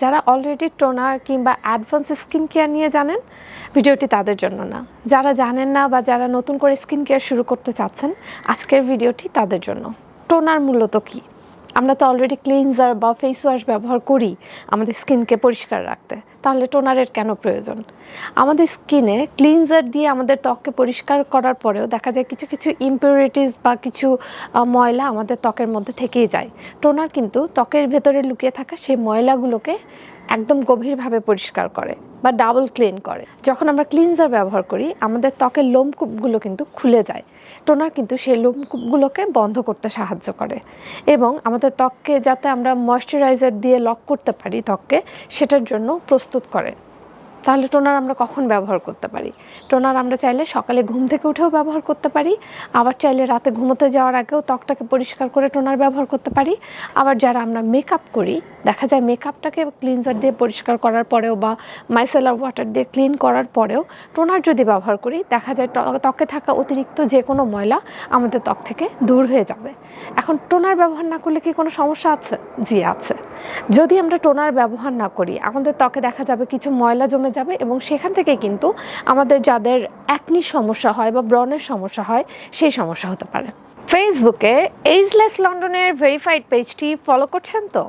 যারা already toner কিংবা advance skin care নিয়ে জানেন, ভিডিওটি তাদের জন্য না। যারা জানেন না বা যারা নতুন করে স্কিন কেয়ার শুরু করতে চাচ্ছেন, আজকের ভিডিওটি তাদের জন্য। টোনার মূলত কী? আমরা তো অলরেডি ক্লিনজার বা ফেস ওয়াশ ব্যবহার করি, আমাদের স্কিনকে পরিষ্কার রাখতে। তাহলে টোনারের কেন প্রয়োজন? আমাদের স্কিনে ক্লিনজার দিয়ে আমাদের ত্বককে পরিষ্কার করার পরেও দেখা যায় কিছু কিছু ইম্পিউরিটিস বা কিছু ময়লা আমাদের ত্বকের মধ্যে থেকেই যায়। টোনার কিন্তু ত্বকের ভেতরে লুকিয়ে থাকা সেই ময়লাগুলোকে একদম গভীরভাবে পরিষ্কার করে বা ডাবল ক্লিন করে। যখন আমরা ক্লিনজার ব্যবহার করি, আমাদের ত্বকের লোমকূপগুলো কিন্তু খুলে যায়। টোনার কিন্তু সেই লোমকূপগুলোকে বন্ধ করতে সাহায্য করে। এবং আমাদের ত্বককে যাতে আমরা ময়শ্চারাইজার দিয়ে লক করতে পারি ত্বককে, সেটার জন্য প্রস্তুত করে। তাহলে টোনার আমরা কখন ব্যবহার করতে পারি? টোনার আমরা চাইলে সকালে ঘুম থেকে উঠেও ব্যবহার করতে পারি। আবার চাইলে রাতে ঘুমোতে যাওয়ার আগেও ত্বকটাকে পরিষ্কার করে টোনার ব্যবহার করতে পারি। আবার যারা আমরা মেকআপ করি, দেখা যায় মেকআপটাকে ক্লিনজার দিয়ে পরিষ্কার করার পরেও বা মাইসেলার ওয়াটার দিয়ে ক্লিন করার পরেও টোনার যদি ব্যবহার করি, দেখা যায় ত্বকে থাকা অতিরিক্ত যে কোনো ময়লা আমাদের ত্বক থেকে দূর হয়ে যাবে। এখন টোনার ব্যবহার না করলে কি কোনো সমস্যা আছে? জি, আছে। যদি আমরা টোনার ব্যবহার না করি, আমাদের ত্বকে দেখা যাবে কিছু ময়লা জমে যাবে এবং সেখান থেকে কিন্তু আমাদের যাদের একনি সমস্যা হয় বা ব্রণের সমস্যা হয়, সেই সমস্যা হতে পারে। ফেসবুকে এইজলেস লন্ডনের ভেরিফাইড পেজটি ফলো করছেন তো?